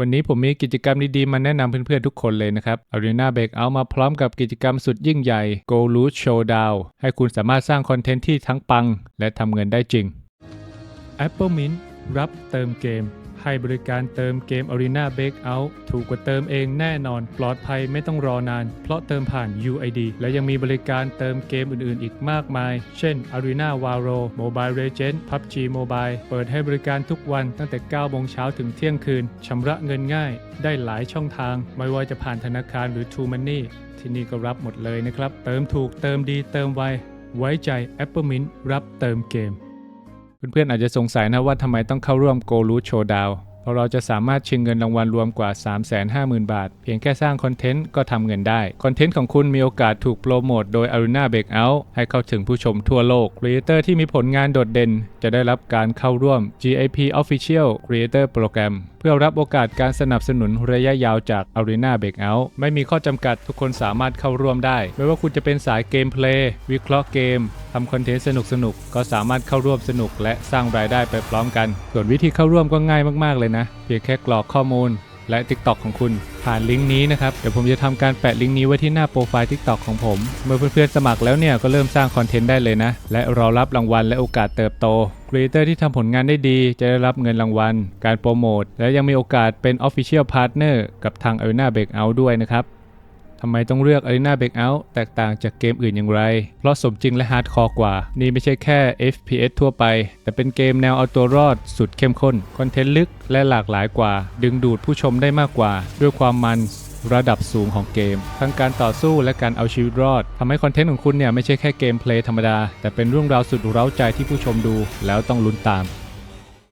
วันนี้ผมมีกิจกรรมดีๆ มาแนะนำเพื่อนๆทุกคนเลยนะครับ Arena Breakout มาพร้อมกับกิจกรรมสุดยิ่งใหญ่ Go Root Showdown ให้คุณสามารถสร้างคอนเทนต์ที่ทั้งปัง และทำเงินได้จริง Apple Mint รับเติมเกม ให้บริการเติมเกม Arena Breakout ถูกกว่าเติมเองแน่นอน ปลอดภัยไม่ต้องรอนาน เพราะเติมผ่าน UID และยังมีบริการเติมเกมอื่น ๆ อีกมากมาย เช่น Arena Varo Mobile Legends PUBG Mobile เปิดให้บริการทุกวันตั้งแต่ 9 โมงเช้าถึงเที่ยงคืน ชำระเงินง่าย ได้หลายช่องทาง ไม่ว่าจะผ่านธนาคารหรือ True Money ที่นี่ก็รับหมดเลยนะครับ เติมถูก เติมดี เติมไว ไว้ใจ Apple Mint รับเติมเกม เพื่อนๆอาจจะสงสัยนะว่าทำไมต้องเข้าร่วม Go Root Showdown เพราะเราจะสามารถชิงเงินรางวัลรวมกว่า 350,000 บาท เพียงแค่สร้างคอนเทนต์ก็ทำเงินได้ คอนเทนต์ของคุณมีโอกาสถูกโปรโมทโดย Arena Breakout ให้เข้าถึงผู้ชมทั่วโลกครีเอเตอร์ที่มีผลงานโดดเด่น จะได้รับการเข้าร่วม GIP Official Creator Program เพื่อรับโอกาสการสนับสนุนระยะยาวจาก Arena Breakout ไม่มีข้อจำกัดทุกคนสามารถเข้าร่วมได้ ไม่ว่าคุณจะเป็นสายเกมเพลย์วิเคราะห์เกม ทำคอนเทนต์สนุกๆก็สามารถเข้าร่วมสนุกและสร้างรายได้ไปพร้อมกัน ส่วนวิธีเข้าร่วมก็ง่ายมากๆเลยนะ เพียงแค่กรอกข้อมูลและ TikTok ของคุณ ผ่านลิงก์นี้นะครับ เดี๋ยวผมจะทำการแปะลิงก์นี้ไว้ที่หน้าโปรไฟล์ TikTok ของผม เมื่อเพื่อนๆสมัครแล้วเนี่ยก็เริ่มสร้างคอนเทนต์ได้เลยนะ และรอรับรางวัลและโอกาสเติบโตครีเอเตอร์ที่ทำผลงานได้ดีจะได้รับเงินรางวัล การโปรโมท และยังมีโอกาสเป็น Official Partner กับทาง Arena Breakout ด้วยนะครับ ทำไมต้องเลือก Arena Breakout แตกต่างจากเกมอื่นอย่างไร เพราะสมจริงและฮาร์ดคอร์กว่า นี่ไม่ใช่แค่ FPS ทั่วไป แต่เป็นเกมแนวเอาตัวรอดสุดเข้มข้น คอนเทนต์ลึกและหลากหลายกว่า ดึงดูดผู้ชมได้มากกว่า ด้วยความมันระดับสูงของเกม ทั้งการต่อสู้และการเอาชีวิตรอดทำให้คอนเทนต์ของคุณเนี่ยไม่ใช่แค่เกมเพลย์ธรรมดา แต่เป็นเรื่องราวสุดเร้าใจที่ผู้ชมดูแล้วต้องลุ้นตาม